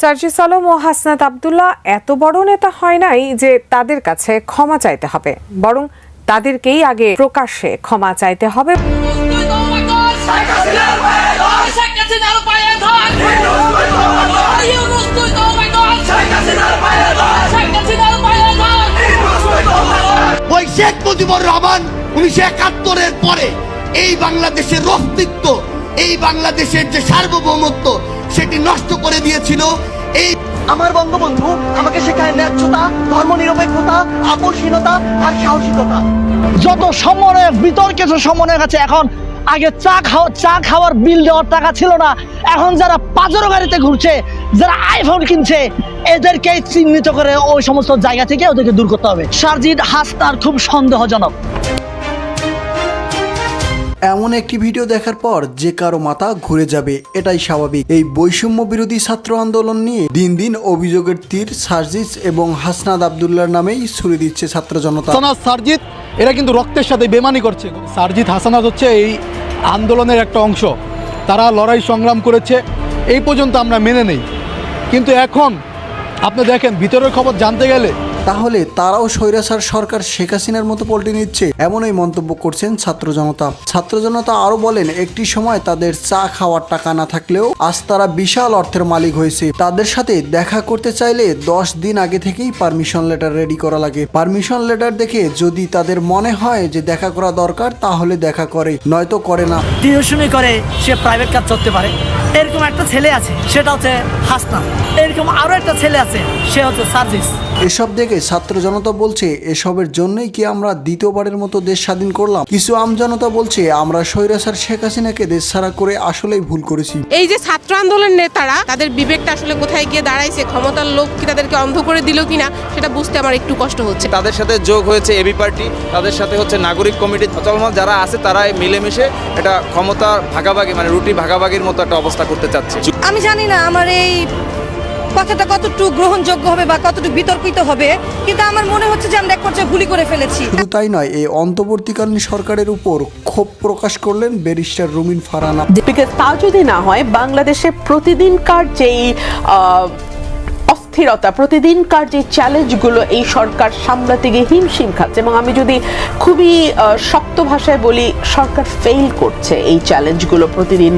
সার্জিস আলম ও হাসনাত আবদুল্লাহ এত বড় নেতা হয় নাই যে তাদের কাছে ক্ষমা চাইতে হবে, বরং তাদেরকেই আগে প্রকাশ্যে ক্ষমা চাইতে হবে। শেখ মুজিবুর রহমান উনিশশো একাত্তরের পরে এই বাংলাদেশের অস্তিত্ব, এই বাংলাদেশের যে সার্বভৌমত্ব সেটি নষ্ট করে দিয়েছিল। এই আমার বঙ্গবন্ধু আমাকে শেখায় ন্যায্যতা ধর্ম নিরপেক্ষতা আপসহীনতা আর সাহসিকতা। যত সমন্বয়ক বিতর্কিত সমন্বয়ক আছে এখন আগে চা খাওয়া চা খাওয়ার বিল দেওয়ার টাকা ছিল না। এখন যারা পাজরো গাড়িতে ঘুরছে যারা আইফোন কিনছে এদেরকে চিহ্নিত করে ওই সমস্ত জায়গা থেকে ওদেরকে দূর করতে হবে। সারজিৎ হাসনার খুব সন্দেহজনক। এমন একটি ভিডিও দেখার পর যে কারও মাথা ঘুরে যাবে, এটাই স্বাভাবিক। এই বৈষম্য বিরোধী ছাত্র আন্দোলন নিয়ে দিন দিন অভিযোগের তীর সার্জিস এবং হাসনাদ আবদুল্লার নামেই ছুরি দিচ্ছে ছাত্র জনতা। সারজিৎ এরা কিন্তু রক্তের সাথে বেমানি করছে। সারজিৎ হাসানাত হচ্ছে এই আন্দোলনের একটা অংশ। তারা লড়াই সংগ্রাম করেছে, এই পর্যন্ত আমরা মেনে নেই। কিন্তু এখন আপনি দেখেন, ভিতরের খবর জানতে গেলে তাহলে তারাও স্বৈরাচার সরকার শেখ হাসিনার মতো পল্টি নিচ্ছে, এমনই মন্তব্য করছেন ছাত্র জনতা। ছাত্র জনতা আরও বলেন, একটি সময় তাদের চা খাওয়ার টাকা না থাকলেও আজ তারা বিশাল অর্থের মালিক হয়েছে। তাদের সাথে দেখা করতে চাইলে দশ দিন আগে থেকেই পারমিশন লেটার রেডি করা লাগে। পারমিশন লেটার দেখে যদি তাদের মনে হয় যে দেখা করা দরকার, তাহলে দেখা করে, নয়তো করে না। টিউশনি করে সে প্রাইভেট কাজ করতে পারে। এরকম একটা ছেলে আছে, সেটা হচ্ছে হাসনা এরকম আরও একটা ছেলে আছে, সে হচ্ছে সার্জিস। এসব দেখে ছাত্র জনতা বলছে এসবের জন্যই কি আমরা দ্বিতীয়বারের মতো দেশ স্বাধীন করলাম? কিছু আম জনতা বলছে আমরা স্বৈরাচার শেখ হাসিনাকে দেশ ছাড়া করে আসলেই ভুল করেছি। এই যে ছাত্র আন্দোলন নেতারা তাদের বিবেকটা আসলে কোথায় গিয়ে দাঁড়াইছে ক্ষমতার লোক কি তাদেরকে অন্ধ করে দিল কিনা সেটা বুঝতে আমার একটু কষ্ট হচ্ছে। তাদের সাথে যোগ হয়েছে এবি পার্টি তাদের সাথে হচ্ছে নাগরিক কমিটি। চলমান যারা আছে তারা এই মিলেমিশে এটা ক্ষমতা ভাগাভাগি মানে রুটি ভাগাভাগির মতো একটা অবস্থা করতে চাচ্ছে। আমি জানি না আমার এই কথাটা কতটুকু গ্রহণযোগ্য হবে বা কতটুকু বিতর্কিত হবে কিন্তু আমার মনে হচ্ছে যে আমরা এক পর্যায়ে ভুলি করে ফেলেছি। শুধু তাই নয় এই অন্তর্বর্তীকালীন সরকারের উপর ক্ষোভ প্রকাশ করলেন ব্যারিস্টার রুমিন ফারানা। বিকজ তা যদি না হয় বাংলাদেশে প্রতিদিনকার যেই আহ, অস্থিরতা প্রতিদিনকার যে চ্যালেঞ্জগুলো এই সরকার সামলাতে গিয়ে হিমশিম খাচ্ছে এবং আমি যদি খুবই শক্ত ভাষায় বলি, সরকার ফেল করছে এই চ্যালেঞ্জগুলো প্রতিদিন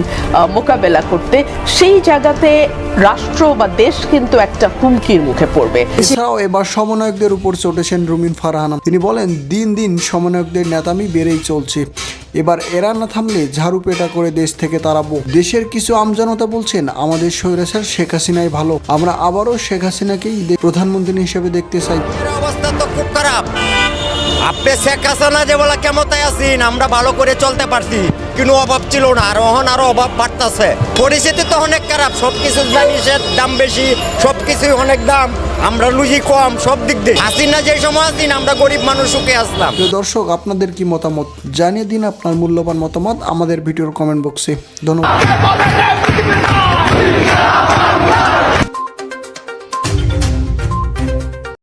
মোকাবেলা করতে। সেই জায়গাতে রাষ্ট্র বা দেশ কিন্তু একটা হুমকির মুখে পড়বে। এছাড়াও এবার সমন্বয়কদের উপর চটেছেন রুমিন ফারহানা। তিনি বলেন, দিন দিন সমন্বয়কদের নেতামি বেড়েই চলছে। এবার এরা না থামলে ঝাড়ু পেটা করে দেশ থেকে তাড়াবো। দেশের কিছু আমজনতা বলছেন, আমাদের স্বৈরাচার শেখ হাসিনাই ভালো। আমরা আবারও শেখ হাসিনাকেই প্রধানমন্ত্রী হিসেবে দেখতে চাই। অবস্থা তো খুব খারাপ। আপনি শেখ হাসিনা যে বলা কেমতায় আছেন, আমরা ভালো করে চলতে পারছি। কিন্তু অভাব ছিল না আর অহন আরও অভাব বাড়তেছে। পরিস্থিতি তো অনেক খারাপ সব কিছু জিনিসের দাম বেশি সব কিছুই অনেক দাম, আমরা লুজি কম, সব দিক দিয়ে। আসি না যে সময় আসিন আমরা গরিব মানুষ সুখে আসলাম। প্রিয় দর্শক, আপনাদের কি মতামত? জানিয়ে দিন আপনার মূল্যবান মতামত আমাদের ভিডিওর কমেন্ট বক্সে ধন্যবাদ।